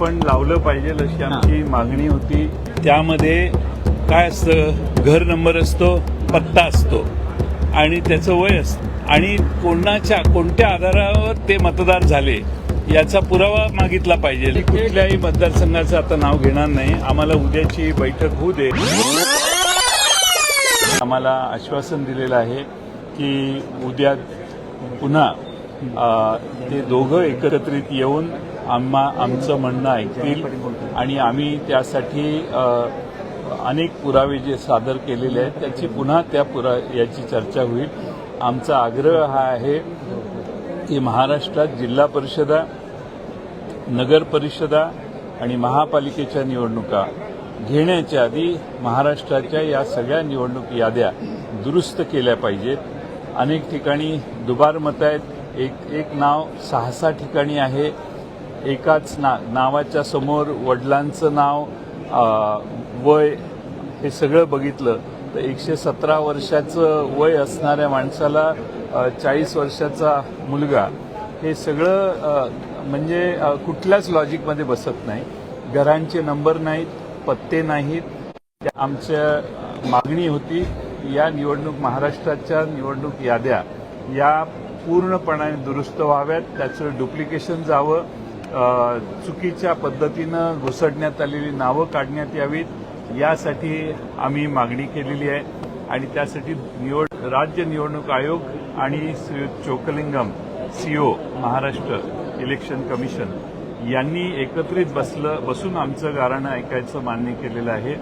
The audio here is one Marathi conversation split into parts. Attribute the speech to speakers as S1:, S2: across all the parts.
S1: पण लावलं पाहिजे अशी आमची मागणी होती. त्यामध्ये काय असतं घर नंबर असतो पत्ता असतो. आणि त्याचं वय असतं. आणि कोणाच्या कोणत्या आधारावर ते मतदार झाले याचा पुरावा मागितला पाहिजे. कुठल्याही मतदारसंघाचं आता नाव घेणार नाही. आम्हाला उद्याची बैठक होऊ दे. आम्हाला आश्वासन दिलेलं आहे की उद्या पुन्हा ते दोघं एकत्रित येऊन आम्हा आमचं म्हणणं ऐकतील. आणि आम्ही त्यासाठी अनेक पुरावे जे सादर केलेले आहेत त्याची पुन्हा त्या पुरा याची चर्चा होईल. आमचा आग्रह हा आहे की महाराष्ट्रात जिल्हा परिषदा नगर परिषदा आणि महापालिकेच्या निवडणुका घेण्याच्या आधी महाराष्ट्राच्या या सगळ्या निवडणूक याद्या दुरुस्त केल्या पाहिजेत. अनेक ठिकाणी दुबार मत आहेत. एक एक नाव सहा सहा ठिकाणी आहे. एकाच ना नावाच्या समोर वडिलांचं नाव वय हे सगळं बघितलं तर एकशे सतरा वर्षाचं वय असणाऱ्या माणसाला चाळीस वर्षाचा मुलगा हे सगळं म्हणजे कुठल्याच लॉजिकमध्ये बसत नाही. घरांचे नंबर नाहीत पत्ते नाहीत. आमच्या मागणी होती या निवडणूक महाराष्ट्राच्या निवडणूक याद्या या पूर्णपणाने दुरुस्त व्हाव्यात त्याचं डुप्लिकेशन जावं चुकीच्या पद्धतीनं घुसडण्यात आलेली नावं काढण्यात यावीत यासाठी आम्ही मागणी केलेली आहे. आणि त्यासाठी निवड राज्य निवडणूक आयोग आणि Chockalingam CEO Maharashtra election commission यांनी एकत्रित बसलं बसून आमचं गाराणं ऐकायचं मान्य केलेलं आहे.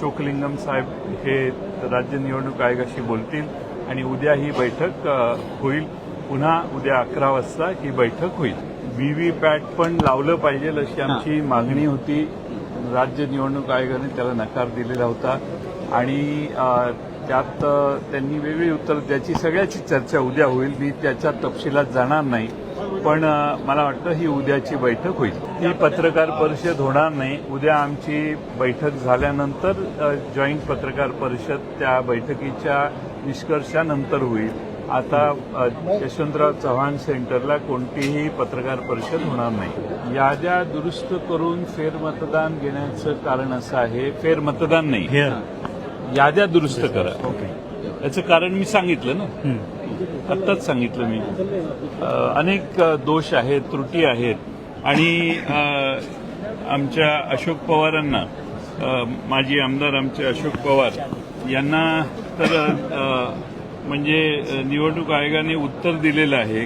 S1: चोकलिंगम साहेब हे राज्य निवडणूक आयोगाशी बोलतील आणि उद्या ही बैठक होईल. पुन्हा उद्या अकरा वाजता ही बैठक होईल. व्ही व्ही पॅट पण लावलं पाहिजे अशी आमची मागणी होती. राज्य निवडणूक आयोगाने त्याला नकार दिलेला होता. आणि त्यात त्यांनी वेगळी उत्तर त्याची सगळ्याची चर्चा उद्या होईल. मी त्याच्या तपशिलात जाणार नाही. पण मला वाटतं ही उद्याची बैठक होईल. ही पत्रकार परिषद होणार नाही. उद्या आमची बैठक झाल्यानंतर जॉईंट पत्रकार परिषद त्या बैठकीच्या निष्कर्षानंतर होईल. आता यशवंतराव चव्हाण सेंटरला कोणतीही पत्रकार परिषद होणार नाही. याद्या दुरुस्त करून फेरमतदान घेण्याचं कारण असं आहे फेरमतदान नाही. याद्या दुरुस्त करा. याचं कारण मी सांगितलं ना? आत्ताच सांगितलं मी. अनेक दोष आहेत त्रुटी आहेत. आणि आमच्या अशोक पवारांना माजी आमदार आमचे अशोक पवार यांना तर म्हणजे निवडणूक आयोगाने उत्तर दिलेलं आहे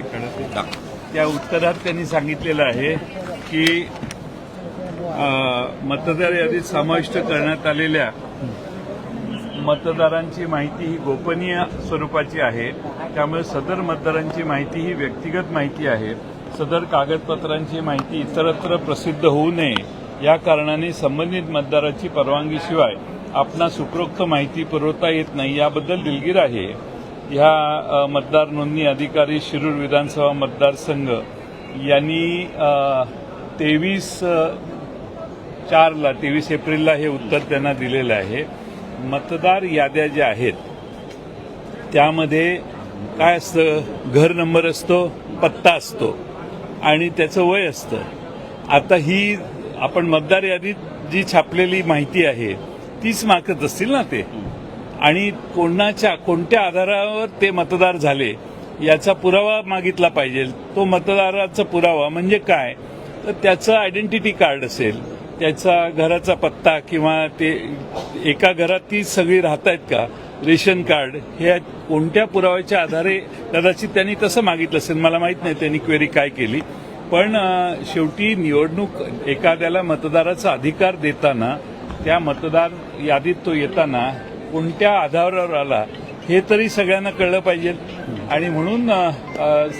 S1: त्या उत्तरात त्यांनी सांगितलेलं आहे की मतदार यादीत समाविष्ट करण्यात आलेल्या मतदारांची माहिती ही गोपनीय स्वरूपाची आहे. त्यामुळे सदर मतदारांची माहिती ही व्यक्तिगत माहिती आहे. सदर कागदपत्रांची माहिती इतरत्र प्रसिद्ध होऊ नये. या कारणाने संबंधित मतदाराची परवानगीशिवाय आपणा सुप्रोक्त माहिती पुरवता येत नाही याबद्दल दिलगीर आहे. ह्या मतदार नोंदणी अधिकारी शिरूर विधानसभा मतदारसंघ यांनी तेवीस चारला तेवीस एप्रिलला हे उत्तर त्यांना दिलेलं आहे. मतदार याद्या ज्या आहेत त्यामध्ये काय असतं? घर नंबर असतो पत्ता असतो आणि त्याचं वय असतं. आता ही आपण मतदार यादीत जी छापलेली माहिती आहे तीच मागत असतील ना ते? आणि कोणाच्या कोणत्या आधारावर ते मतदार झाले याचा पुरावा मागितला पाहिजे. तो मतदाराचा पुरावा म्हणजे काय? तर त्याचं आयडेंटिटी कार्ड असेल त्याचा घराचा पत्ता किंवा ते एका घरात ती सगळी राहत आहेत का? रेशन कार्ड हे कोणत्या पुराव्याच्या आधारे कदाचित त्यांनी तसं मागितलं असेल. मला माहीत नाही त्यांनी क्वेरी काय केली. पण शेवटी निवडणूक एखाद्याला मतदाराचा अधिकार देताना त्या मतदार यादीत तो येताना कोणत्या आधारावर आला हे तरी सगळ्यांना कळलं पाहिजे. आणि म्हणून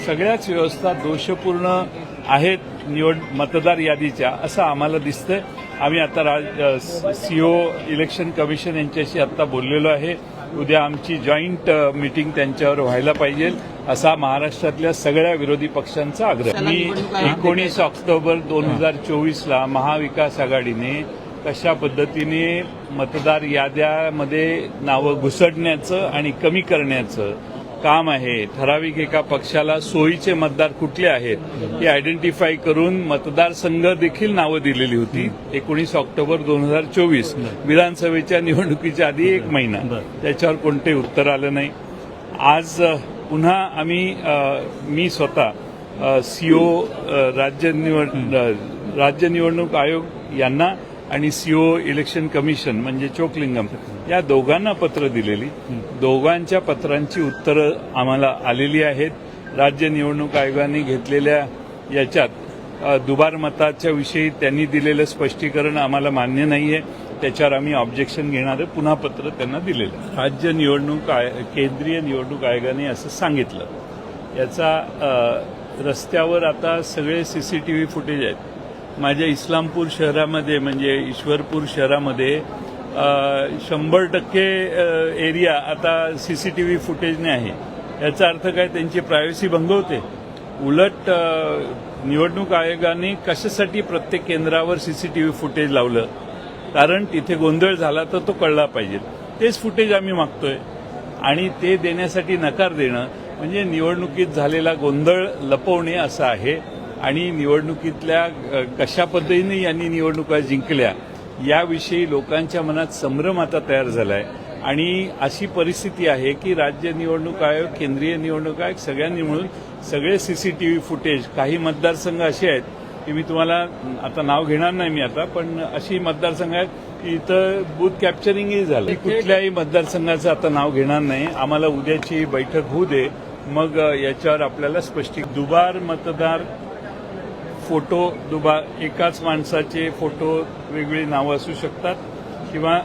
S1: सगळ्याच व्यवस्था दोषपूर्ण आहेत निवड मतदार यादीच्या असं आम्हाला दिसतंय. आम्ही आता राज सीओ इलेक्शन कमिशन यांच्याशी आता बोललेलो आहे. उद्या आमची जॉईंट मिटिंग त्यांच्यावर व्हायला पाहिजे असा महाराष्ट्रातल्या सगळ्या विरोधी पक्षांचा आग्रह. मी एकोणीस ऑक्टोबर दोन हजार चोवीसला महाविकास आघाडीने कशा पद्धतीने मतदार याद्यामध्ये नावं घुसडण्याचं आणि कमी करण्याचं काम आहे? ठराविक एका पक्षाला सोयीचे मतदार कुठले आहेत? हे आयडेंटिफाय करून मतदारसंघ देखील नावं दिलेली होती. एकोणीस ऑक्टोबर दोन हजार चोवीस. विधानसभेच्या निवडणुकीच्या आधी एक महिना. त्याच्यावर कोणतेही उत्तर आलं नाही. आज पुन्हा आम्ही मी स्वतः सीओ राज्य निवड राज्य निवडणूक आयोग यांना आणि सीओ इलेक्शन कमिशन म्हणजे चोकलिंगम या दोघांना पत्र दिलेली. दोघांच्या पत्रांची उत्तरं आम्हाला आलेली आहेत. राज्य निवडणूक आयोगाने घेतलेल्या याच्यात दुबार मताच्या विषयी त्यांनी दिलेलं स्पष्टीकरण आम्हाला मान्य नाहीये. त्याच्यावर आम्ही ऑब्जेक्शन घेणारं पुन्हा पत्र त्यांना दिलेलं. राज्य निवडणूक आय केंद्रीय निवडणूक आयोगाने असं सांगितलं. याचा रस्त्यावर आता सगळे सीसीटीव्ही फुटेज आहेत. माझ्या इस्लामपूर शहरामध्ये म्हणजे ईश्वरपूर शहरामध्ये शंभर टक्के एरिया आता सी सी टी व्ही फुटेजने आहे. याचा अर्थ काय? त्यांची प्रायव्हसी भंगवते. उलट निवडणूक आयोगाने कशासाठी प्रत्येक केंद्रावर C C T V footage लावलं? कारण तिथे गोंधळ झाला तर तो कळला पाहिजे. तेच फुटेज आम्ही मागतोय. आणि ते देण्यासाठी नकार देणं म्हणजे निवडणुकीत झालेला गोंधळ लपवणे असं आहे. आणि निवडणुकीतल्या कशा पद्धतीने यांनी निवडणुका जिंकल्या याविषयी लोकांच्या मनात संभ्रम आता तयार झालाय. आणि अशी परिस्थिती आहे की राज्य निवडणूक आयोग केंद्रीय निवडणूक आयोग सगळ्यांनी मिळून सगळे सीसीटीव्ही फुटेज काही मतदारसंघ असे आहेत की मी तुम्हाला आता नाव घेणार नाही मी आता पण अशी मतदारसंघ आहेत की इथं बूथ कॅप्चरिंगही झालं. कुठल्याही मतदारसंघाचं आता नाव घेणार नाही. आम्हाला उद्याची बैठक होऊ दे. मग याच्यावर आपल्याला स्पष्टी दुबार मतदार फोटो दुबा एकाच माणसाचे फोटो वेगळी नावं असू शकतात किंवा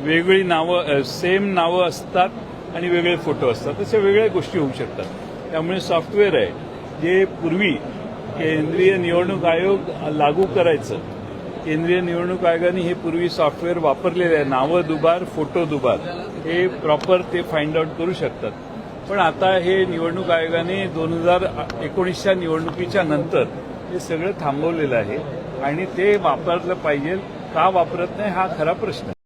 S1: वेगळी नावं सेम नावं असतात आणि वेगळे फोटो असतात. अशा वेगळ्या गोष्टी होऊ शकतात. त्यामुळे सॉफ्टवेअर आहे. जे पूर्वी केंद्रीय निवडणूक आयोग लागू करायचं केंद्रीय निवडणूक आयोगाने हे पूर्वी सॉफ्टवेअर वापरलेले आहे. नावं दुबार फोटो दुबार. हे प्रॉपर ते फाइंड आउट करू शकतात. पण आता हे निवडणूक आयोगाने दोन हजार एकोणीसच्या निवडणुकीच्या नंतर हे सगळं थांबवलेलं आहे आणि ते वापरलं पाहिजे का वापरत नाही हा खरा प्रश्न आहे.